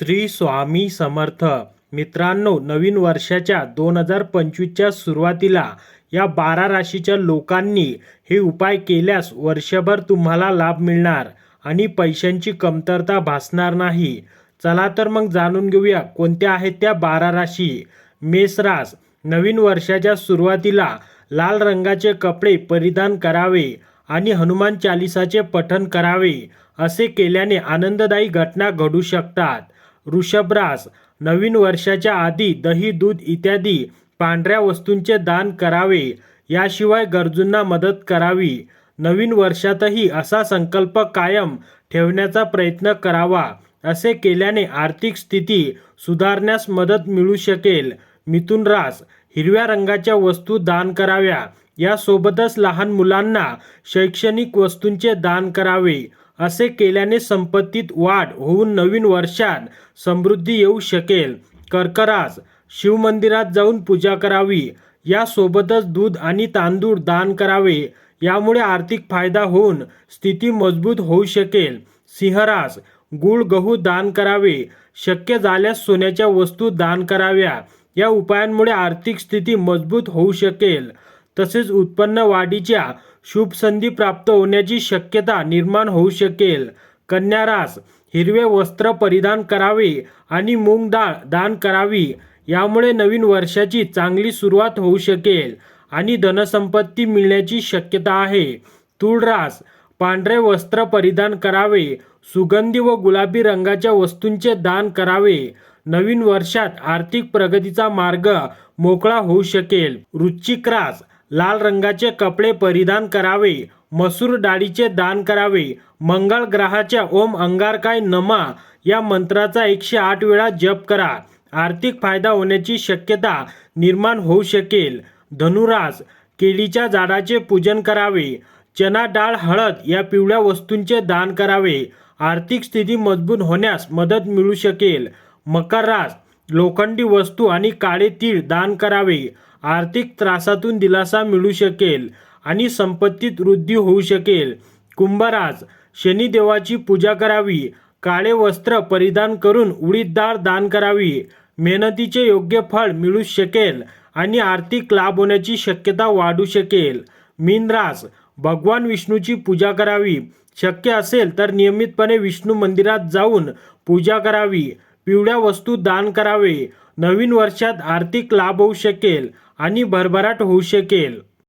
श्री स्वामी समर्थ. मित्रांनो नवीन वर्षाच्या दोन हजार पंचवीसच्या सुरुवातीला या बारा राशीच्या लोकांनी हे उपाय केल्यास वर्षभर तुम्हाला लाभ मिळणार आणि पैशांची कमतरता भासणार नाही. चला तर मग जाणून घेऊया कोणत्या आहेत त्या बारा राशी. मेषरास नवीन वर्षाच्या सुरुवातीला लाल रंगाचे कपडे परिधान करावे आणि हनुमान चालिसाचे पठन करावे असे केल्याने आनंददायी घटना घडू शकतात. वृषभरास नवीन वर्षाच्या आधी दही दूध इत्यादी पांढऱ्या वस्तूंचे दान करावे. याशिवाय गरजूंना मदत करावी. नवीन वर्षातही असा संकल्प कायम ठेवण्याचा प्रयत्न करावा असे केल्याने आर्थिक स्थिती सुधारण्यास मदत मिळू शकेल. मिथुन रास हिरव्या रंगाच्या वस्तू दान कराव्या. यासोबतच लहान मुलांना शैक्षणिक वस्तूंचे दान करावे. असे केल्याने संपत्तीत वाढ होऊन नवीन वर्षात समृद्धी येऊ शकेल. कर्करास शिवमंदिरात जाऊन पूजा करावी. यासोबतच दूध आणि तांदूळ दान करावे. यामुळे आर्थिक फायदा होऊन स्थिती मजबूत होऊ शकेल. सिंहरास गुळ गहू दान करावे. शक्य झाल्यास सोन्याच्या वस्तू दान कराव्या. या उपायांमुळे आर्थिक स्थिती मजबूत होऊ शकेल. तसेच उत्पन्न वाढीच्या शुभ संधी प्राप्त होण्याची शक्यता निर्माण होऊ शकेल. कन्या रास हिरवे वस्त्र परिधान करावे आणि मूग डाळ दान करावी यामुळे नवीन वर्षाची चांगली सुरुवात होऊ शकेल आणि धनसंपत्ती मिळण्याची शक्यता आहे. तुळरास पांढरे वस्त्र परिधान करावे सुगंधी व गुलाबी रंगाच्या वस्तूंचे दान करावे. नवीन वर्षात आर्थिक प्रगतीचा मार्ग मोकळा होऊ शकेल. वृश्चिक रास लाल रंगाचे कपडे परिधान करावे मसूर डाळीचे दान करावे मंगळ ग्रहाच्या ओम अंगारकाय नमा या मंत्राचा एकशे आठ वेळा जप करा. आर्थिक फायदा होण्याची शक्यता निर्माण होऊ शकेल. धनुरास केळीच्या झाडाचे पूजन करावे चना डाळ हळद या पिवळ्या वस्तूंचे दान करावे. आर्थिक स्थिती मजबूत होण्यास मदत मिळू शकेल. मकर रास लोखंडी वस्तू आणि काळे तीळ दान करावे. आर्थिक त्रासातून दिलासा मिळू शकेल आणि संपत्तीत वृद्धी होऊ शकेल. कुंभराज शनिदेवाची पूजा करावी काळे वस्त्र परिधान करून उडीददार दान करावी मेहनतीचे योग्य फळ मिळू शकेल आणि आर्थिक लाभ होण्याची शक्यता वाढू शकेल. मीनरास भगवान विष्णूची पूजा करावी. शक्य असेल तर नियमितपणे विष्णू मंदिरात जाऊन पूजा करावी. पिवळ्या वस्तू दान करावे. नवीन वर्षात आर्थिक लाभ होऊ शकेल आणि भरभराट होऊ शकेल.